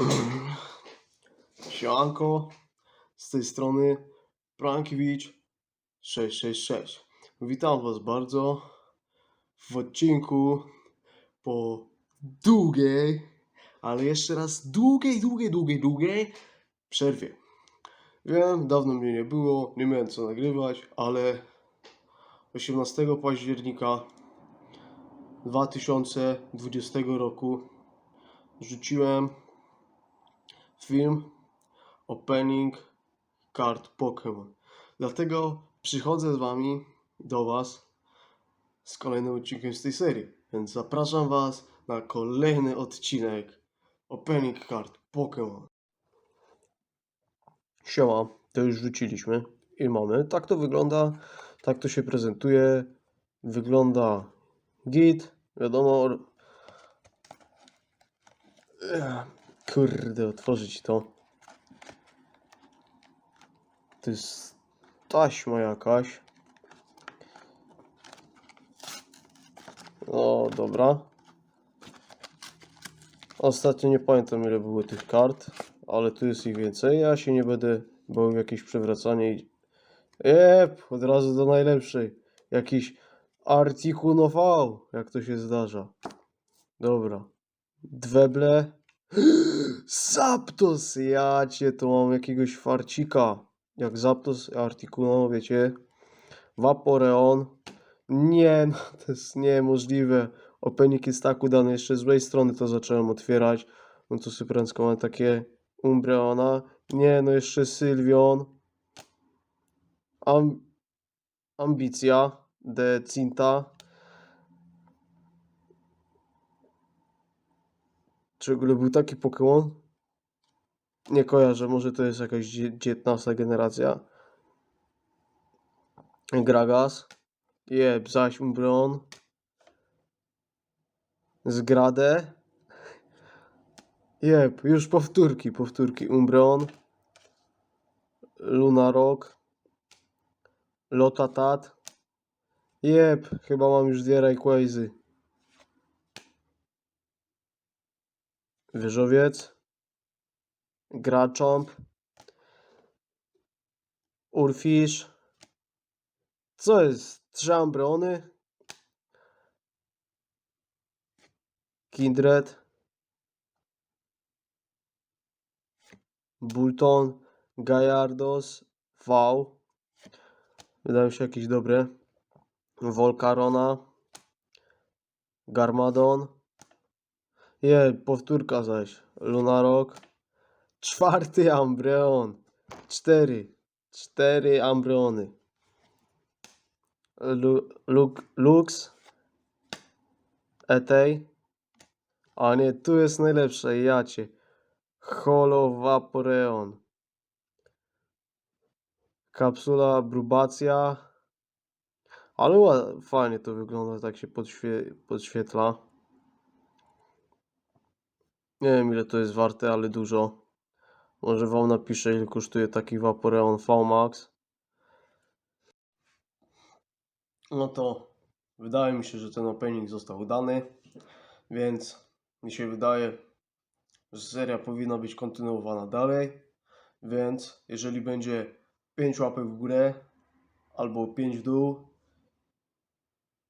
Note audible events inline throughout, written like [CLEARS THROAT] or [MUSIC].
[CLEARS THROAT] Siemanko, z tej strony Prankiewicz 666. Witam Was bardzo w odcinku po długiej, ale jeszcze raz długiej, długiej, długiej, długiej przerwie. Wiem, dawno mnie nie było, nie miałem co nagrywać, ale 18 października 2020 roku rzuciłem film Opening Card Pokémon. Dlatego przychodzę z Wami do Was z kolejnym odcinkiem z tej serii. Więc zapraszam Was na kolejny odcinek Opening Card Pokémon. Siema, to już rzuciliśmy i mamy. Tak to wygląda, tak to się prezentuje. Wygląda git, wiadomo. Kurde, otworzyć to. To jest taśma jakaś. O, dobra. Ostatnio nie pamiętam ile było tych kart, ale tu jest ich więcej. Ja się nie będę bał jakieś przewracanie i... Jep, od razu do najlepszej. Jakiś Articuno V, jak to się zdarza. Dobra. Dweble. Zapdos! Ja cię, to mam jakiegoś farcika. Jak Zapdos, Articuno, wiecie. Vaporeon. Nie, no to jest niemożliwe. Opening jest tak udany, jeszcze z złej strony to zacząłem otwierać. No to sobie prędko mam takie Umbreona. Nie, no jeszcze Sylvion. Am Ambicja. De Czy w ogóle był taki Pokémon? Nie kojarzę, może to jest jakaś dzie- 19 generacja. Gragas. Jeb, zaś Umbreon. Zgradę. Jeb, już powtórki, powtórki. Umbreon. Lunarok. Lotatat. Jeb, chyba mam już dwie Rayquazy. Wieżowiec. Graczomp. Urfish. Co jest? Trzy Ambreony. Kindred. Bulton. Gallardos. V. Wydają się jakieś dobre. Volcarona. Garmadon. Je, powtórka zaś. Lunarok. Czwarty Ambreon. Cztery. Cztery Ambreony. Lu, Luk, Lux. Etej. A nie, tu jest najlepsze. Jacie. Holo Vaporeon. Kapsula Brubacja. Ale fajnie to wygląda, tak się podświe, podświetla. Nie wiem ile to jest warte, ale dużo. Może wam napiszę ile kosztuje taki Vaporeon VMAX. No to wydaje mi się, że ten opening został udany, więc mi się wydaje, że seria powinna być kontynuowana dalej. Więc jeżeli będzie 5 łapek w górę albo 5 w dół,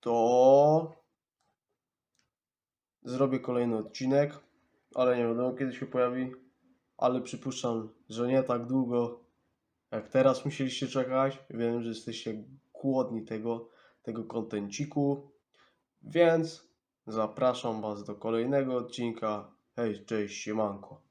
to zrobię kolejny odcinek, ale nie wiadomo kiedy się pojawi, ale przypuszczam, że nie tak długo jak teraz musieliście czekać. Wiem, że jesteście głodni tego, tego kontenciku, więc zapraszam Was do kolejnego odcinka. Hej, cześć, siemanko.